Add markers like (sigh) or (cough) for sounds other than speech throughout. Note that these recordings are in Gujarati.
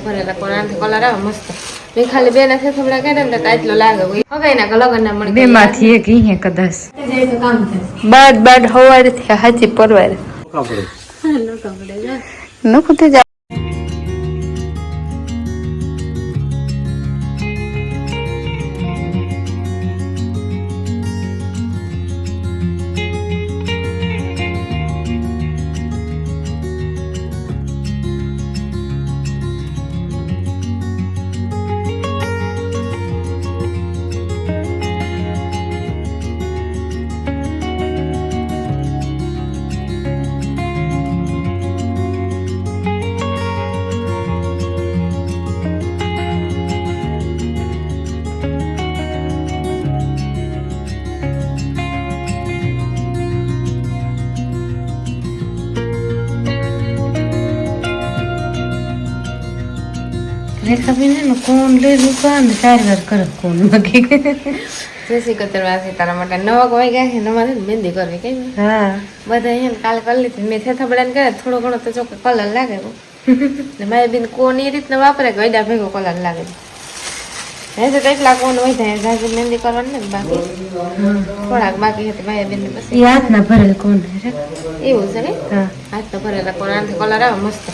ભરેલા પણ આનાથી કલર આવે મસ્ત. મેં ખાલી બે ના થોડા કર્યા ને તો આટલો લાગે. હવે ના લગન ના મળી. બે માંથી એક ઈ કદાચ. જાય તો કામ થાય બાદ બાદ હવારે થી હાચી પરવારે. નો કપડે. જો નખું તે રેખા બેન હે ને કોણ લે રૂપા ને ચાર વાર કરે કોણ બાકી જય શ્રી કતરવા છે તારા માટે નવા કોઈ ગયા છે નવા મહેંદી કરવી કઈ હા બધા અહીંયા કાલ કરી લીધી મેં થેથા બળાને કરે થોડો ઘણો તો ચોખ્ખો કલર લાગે. ને મારી બેન કોણ એ રીતના વાપરે કે વૈડા ભેગો કલર લાગે હે તો એટલા કોણ હોય થાય જાજી મહેંદી કરવાની ને બાકી. થોડાક બાકી હતી મારી બેન પછી. ઈ હાથ ના ભરેલ કોણ એવું છે ને? હા. હાથ તો ભરેલા કોણ? આનાથી કલર આવે મસ્ત.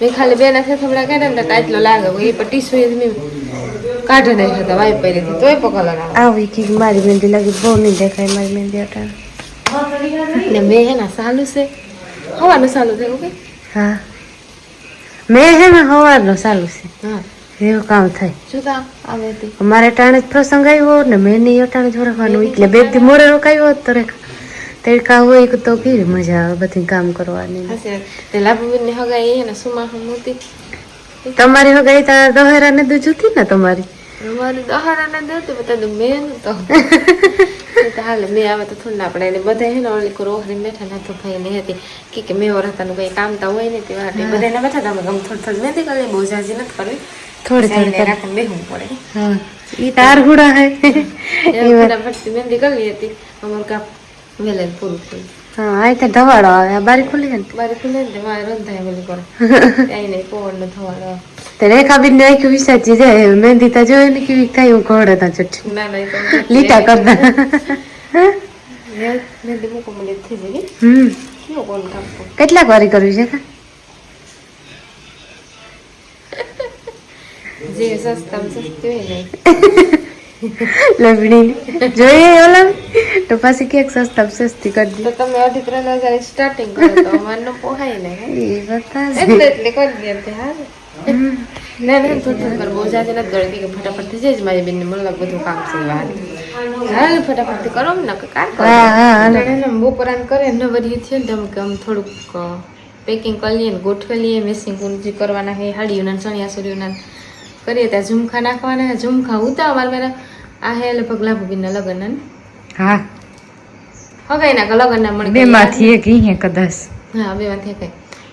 મેં ખાલી બે ના થેથા બળા ને આટલો લાગે. એ પણ ટીસુ એ મેં કાઢે નહીં થતા વાઈપ કરી હતી. તોય પણ કલર આવે. આવી કે મારી મહેંદી લાગી બહુ નહીં દેખાય મારી મહેંદી અટાણે. ને મેં હે ને સાલું છે. હવાનું સાલું થયું કે હા. મેં હે ને સવારનો ચાલુ છે. હા. એવું કામ થાય. જોતા આવે હતી અમારે ટાણે જ પ્રસંગ આવ્યો ને મેં નહીં અટાણે જ રાખવાનું એટલે બેથી મોડે રોકાયો હોત તો રેખા તડકા હોય તો કેવી મજા આવે બધી કામ કરવાની. હશે તે લાભુબેનની હગાઈ હે ને સુમા હતી તમારી હગાઈ તારા દહેરા ને દૂધ હતી ને તમારી? અમારી દહાડા ને દૂધ બધા તો મેન તો. (laughs) તો હાલે મેં આવે તો થોડી ના પડે ને બધા હે ને ઓલી રોહરી બેઠા ના તો ભાઈ હતી. કે કે મેં વરતાનું કઈ કામ તો હોય ને તે વાટે બધા ને બેઠા તમે ગમ થોડી થોડી મહેંદી કરી બહુ જાજી નથી કરવી. થોડી થોડી રાખીને બેહવું પડે. હા. ઈ તાર હુડા હે. એ (laughs) મહેંદી કરી હતી. અમારું કામ વેલે પૂરું થયું. હા આ તો ધવાડો આવે. બારી ખુલી ને? બારી ખુલે ને મારે રંધાય બોલી કરે કઈ નહીં પવન નો થવાનો તે રેખાબીન ને આખી વિસાચી જાય મહેંદી તા જોઈ ને કેવી થાય હું ઘોડે તા ચુઠ્ઠી ના ના લીટા કરતા મહેંદી મૂકો મને થઈ જાય હમ કેટલાક વારી કરવી છે કા જે સસ્તામાં સસ્તી હોય ને લવણી જોઈએ ઓલા તો પાછી કેક સસ્તા સસ્તી કરી તો તમે અઢી ત્રણ હજાર સ્ટાર્ટિંગ કરો તો અમારે ન પોહાય ને એ બતા એટલે કરી દે હા ના ના થોડું થોડું કર બહુ જાજે નથી દોડી કે ફટાફટ થઈ જાય મારી બેનને મને લાગે બધું કામ છે વાર હા ફટાફટ કરો ને કાર કરો. હા હા હાલો. બપોરાન કરે ને વરી છે ને તમે આમ થોડુંક પેકિંગ કરી લઈએ ને ગોઠવી લઈએ મેસિંગ જે કરવાના છે હાડીઓના ચણિયા ચોરીઓના કરીએ ત્યાં ઝુમખા નાખવાના ઝુમખા ઉતાવળ મારા આ હે લગભગ લાભુબીનના લગ્ન ને. હા. હવે એના લગ્ન ના મળી બે માંથી એક અહીંયા કદાચ. હા બે માંથી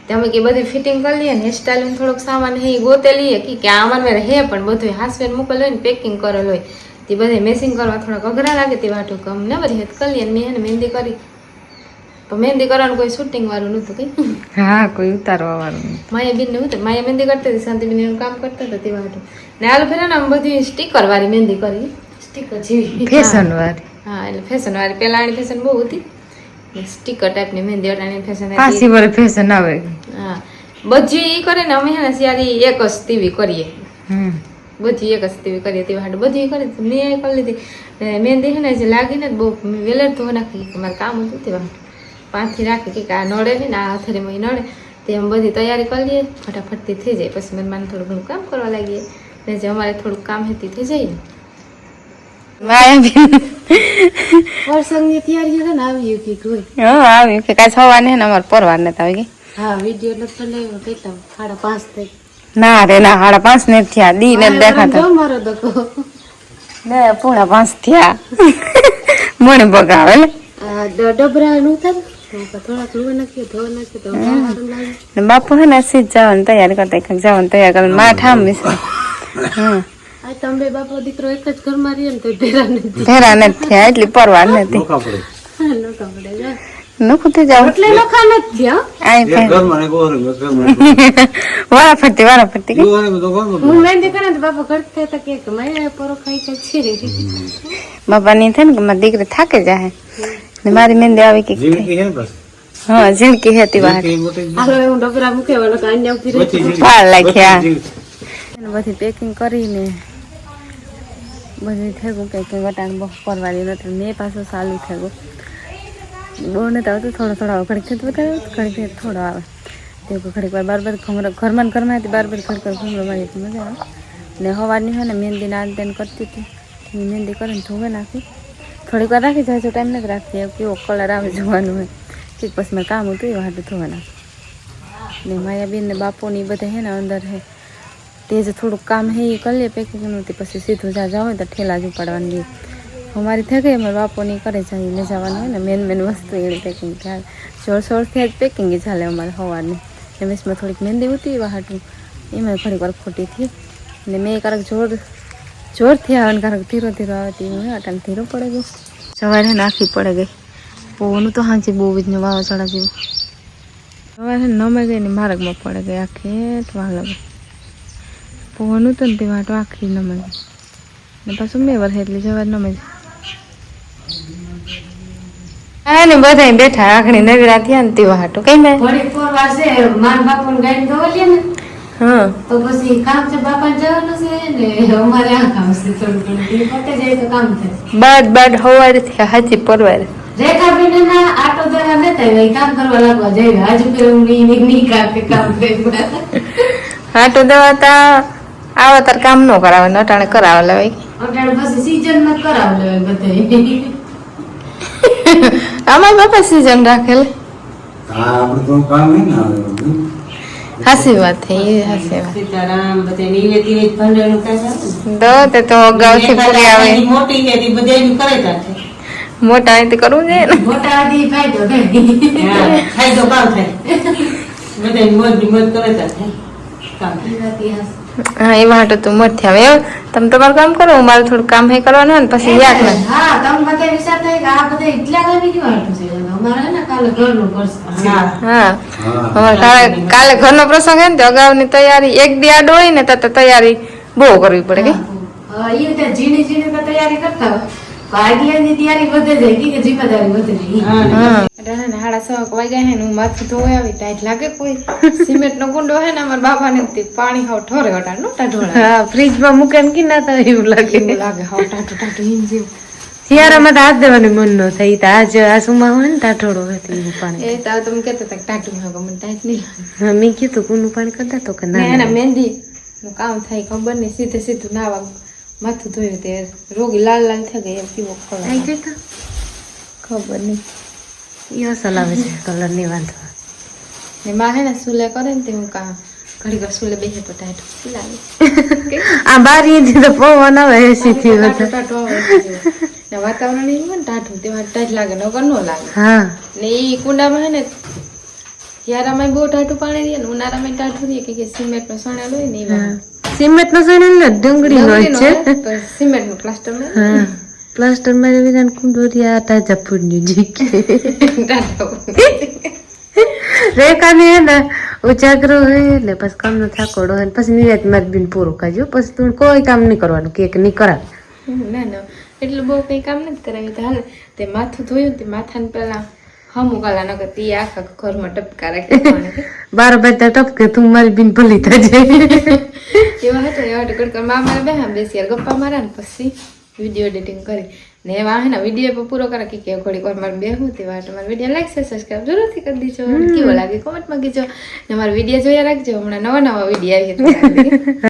તમે કે બધી ફિટિંગ કરી લઈએ ને હેરસ્ટાઈલ થોડોક સામાન હે ગોતે લઈએ કે કે આમાં મેરે હે પણ બધું હાસવેર મૂકેલ હોય ને પેકિંગ કરેલ હોય. તે બધે મેસિંગ કરવા થોડાક અઘરા લાગે તે વાટું કમ ને બધી હેત કરી લઈએ ને મેં મહેંદી કરી. તો મહેંદી કરવાનું કોઈ શૂટિંગ વાળું નહોતું કઈ હા કોઈ ઉતારવા વાળું. માયા બેન ને હતું માયા મહેંદી કરતી હતી શાંતિબેન એનું કામ કરતા હતા તે વાટું. ને આલુ ફેરા આમ બધી સ્ટીકર વાળી મહેંદી કરી. સ્ટીકર જેવી. ફેશન વાળી. હા એટલે ફેશન વાળી. પેલા આની ફેશન બહુ હતી. સ્ટીકર ટાઈપની મહેંદી અટાણી ફેશન પાસી વળી ફેશન આવે. હા. બધી ઈ કરે ને અમે હે ને સિયારી એક જ ટીવી કરીએ. હમ. બધી એક જ ટીવી કરીએ તે હાટુ. બધી કરે મેં કરી લીધી. મહેંદી હે ને જે લાગી ને બહુ વેલર ધો નાખી. કે મારે કામ હતું તે વાટુ પાંચથી રાખી કે આ નડે ને આ ઈ નડે. તે અમે બધી તૈયારી કરી લઈએ. ફટાફટથી થઈ જાય. પછી મને થોડું ઘણું કામ કરવા લાગીએ. ને જે અમારે થોડુંક કામ હતી થઈ જાય ને. વરસાદની તૈયારી છે ને આવી કે કોઈ? હા આવી કે કાંઈ થવા ને અમારે પરવાર ને આવી ગઈ. હા વીડિયો નથી બનાવ્યો કેટલા સાડા પાંચ થઈ ના રે ના સાડા પાંચ ને થયા. દી ને દેખાતા. મારો દકો ને પૂણા પાંચ થયા. મને બગાવે ને. ડબરા નું થાય લુવા બાપુ હે ને સીધ જવાની તૈયારી કરતા કંઈક જવાની તૈયાર કરે માં ઠામ મિશે (laughs) હમ. આ તમે બે બાપો દીકરો એક જ ઘરમાં રહીએ ને તો ભેરા નથી. ભેરા ને થયા એટલી પરવાર નથી. નો કપડે જો. નખું થઈ જાવ એટલે લખા નથી હો. આઈ એક ભાઈ. ઘરમાં ને એક ઓર ઘરમાં (laughs) વારા ફરતી વારા ફરતી કે યુવાને બધો ઘરમાં હું મહેંદી કરે ને તો બાપા ઘરતે હતા કે મેં પરો ખાઈ કે છે બાપા ની થાય ને કે મારી દીકરી થાકે જાય ને મારી મહેંદી આવી કે જીવકી હે ને બસ હા ઝીણકી હેતી વાત જીવકી મોટી હાલો હું ડબરા મૂકે વાળો કાંઈ ઊભી રહી બધી જીવકી. વાર લાગ્યા. બધી જીવકી. એને બધી પેકિંગ કરીને બધી થઈ ગયું કે વટાણ બહુ કરવાની નથી મેં પાછું ચાલુ થઈ ગયું. બહુ નથી આવતું થોડો થોડો આવે ઘડીક ખેત વધારે આવે ઘડીક થોડો આવે. તે ઘડીક વાર બાર બાર ઘમરો ઘરમાં ઘરમાં હતી, બાર બાર ઘડીક વાર મારી મજા આવે. ને હવાની હોય ને મહેંદી ના તેન કરતી હતી. મહેંદી મહેંદી કરીને ધોવે નાખી. થોડીક વાર રાખી જાય ટાઈમ નથી રાખતી. કેવો કલર આવે જોવાનું હોય. કે પછી મેં કામ હતું, એ હાટું ધોવા નાખી. ને માયાબેન ને બાપોની બધા હે ને અંદર હે. તે જે થોડુંક કામ હે એ કરી લે પેકિંગનું તે પછી સીધું જ્યાં જાવ તો ઠેલા જ ઉપાડવાની અમારી થઈ ગઈ, અમારા બાપોની કરે જાય લઈ જવાનું હોય ને મેન મેન વસ્તુ એ પેકિંગ થાય. જોર શોરથી જ પેકિંગ ચાલે અમારે સવારની ને મેસમાં થોડીક મહેંદી ઉતી એવા હાટું એમાં ઘણી વાર ખોટી થઈ ને મેં કારક જોર જોરથી આવે ને કારક ધીરો ધીરો આવે તે અટાણ ધીરો પડે ગયો. સવારે નાખી પડે ગઈ. પવનું તો હાંચી બહુ જ વાવાઝોડા જેવું. સવારે નમે ગઈ ને માર્ગમાં પડે ગઈ આખી વાહ લાગે પવનું તો ને તે વાટો આખરી નમે ને પાછું મેં વર્ષે એટલી જવા નમે હા ને બધા બેઠા આખરી નવરા થયા ને તેવા હાટું કઈ મેં ઘડી ફોર વાસે મારા બાપુ ને ગાડી ધોવા ને. હા. તો પછી કામ છે બાપા જવાનું છે ને અમારે આ કામ છે થોડું ઘણું પતે જાય તો કામ થાય. બાદ બાદ હવારે થયા હાચી પરવાર. રેખાબેન આટો દેવા નતા આવ્યા, કામ કરવા લાગવા જાય. આજુ કે ની ની ની કાપે કામ કરવા. હાટું દેવા તા આવા તાર કામ ન કરાવે નટાણે કરાવે લેવાય અટાણે પછી સીઝનમાં કરાવે લેવાય બધાય આમાં બાપા સીઝન રાખેલ. હા આપણે તો કામ હે ને હાસી વાત થઈ એ હાસી વાત. સીતારામ બધે નિવેદી હોય ભંડેલું આવે દો તે તો અગાઉથી પૂરી આવે. મોટી છે તે બધાયનું કરે તારે. મોટા અહીંથી કરવું છે ને. મોટા આધી ફાયદો થાય. ફાયદો કામ થાય. (laughs) બધે મોજની મોજ કરે તારે. કામ. હા એ માટે તું મત આવે. એમ તમે તમારું કામ કરો મારે થોડું કામ હે કરવાનું હોય ને પછી યાદ ના હા તમે બધા વિચાર થાય કે આ બધા એટલા ગામી કેવા હાટું છે અમારે ને કાલે ઘરનું કરશે હા. હા. અમારે કાલે કાલે ઘરનો પ્રસંગ હે ને તો અગાઉની તૈયારી એક દી આડો હોય ને તો તૈયારી બહુ કરવી પડે કે. હા, ઈ રીતે ઝીણી ઝીણી તૈયારી કરતા હોય. પણ આગલાની તૈયારી વધે જાય કે જિમ્મેદારી વધે જાય હા, ને હા. અટાણે ને હાડા સો વાગ્યા હે હું માથું ધોઈ આવી ટાઈટ લાગે કોઈ. સિમેન્ટ નો ગુંડો હે ને અમારા બાપા ને પાણી હાવ ઠોરે હટાડ નો ટાઢોળા હા ફ્રીજમાં મૂકે ને કે ના થાય એવું લાગે. એવું લાગે હાવ હિમ જેવું. શિયાળામાં તો હાથ દેવાનું મન ન થાય તો આજ આસુમાં હોય ને ટાઢોળો હોય તો એવું પાણી. એ તો તમે કહેતા હતા કે ટાટું મને ટાઈટ નહીં હા મેં કીધું કુનું પાણી કરતા તો કે ના ના. મહેંદી. નું કામ થાય ખબર નહીં સીધે સીધું નાવા માથું ધોયું તે રોગી લાલ લાલ થઈ ગઈ એમ પીવો ખબર ખબર નહીં. ઈ અસલ આવે છે કલરની વાંધો ને માં હે ને સુલે કરે ને તે હું કામ ઘડી ઘર સુલે બેસે તો ટાઈટ લાગે. (laughs) આ બારી તો પવન આવે એસી થી બધા. ને વાતાવરણ એવું હોય ને ટાઢું તેમાં ટાઈટ લાગે નગર નો લાગે. હા. ને એ કુંડામાં હે ને યારામાં બહુ ટાઢું પાણી દે ને ઉનાળામાં ટાઢું દે કે સિમેન્ટ નો સણેલ હોય ને એવા સિમેન્ટ નો સોને ને ડુંગળી હોય છે. સિમેન્ટનું પ્લાસ્ટર હા પ્લાસ્ટરમાં વિધાન કુંડોરિયા તાજા ફૂડની જીકે રેખા ને ને ઉજાગરો હોય એટલે પછી કામ નો થાકોડો હોય પછી નિરાત માર બિન પૂરું કાજો પછી તું કોઈ કામ નહીં કરવાનું કે નહીં કરાવ ના ના એટલું બહુ કઈ કામ નથી કરાવ્યું. તો હાલ તે માથું ધોયું તે માથાને પેલા હમું કાલા નકર આખા ઘરમાં ટપકા રાખે. (laughs) બાર બધા ટપકે તું મારી બીન ભૂલી થજે (laughs) એવા હતા એવા તો કડકડ. મા મારે બેહા બેસી ગપ્પા મારા ને પછી વીડિયો એડિટિંગ કરી. ને એવા હે ને વીડિયો પર પૂરો કરે કે કે ઘડીક વાર મારે બેહું તેવા તમારે વીડિયો લાઈક છે સબસ્ક્રાઈબ જરૂરથી કરી દીજો. કેવો લાગે કોમેન્ટમાં કીજો ને મારા વીડિયો જોયા રાખજો હમણાં નવા નવા વીડિયો આવી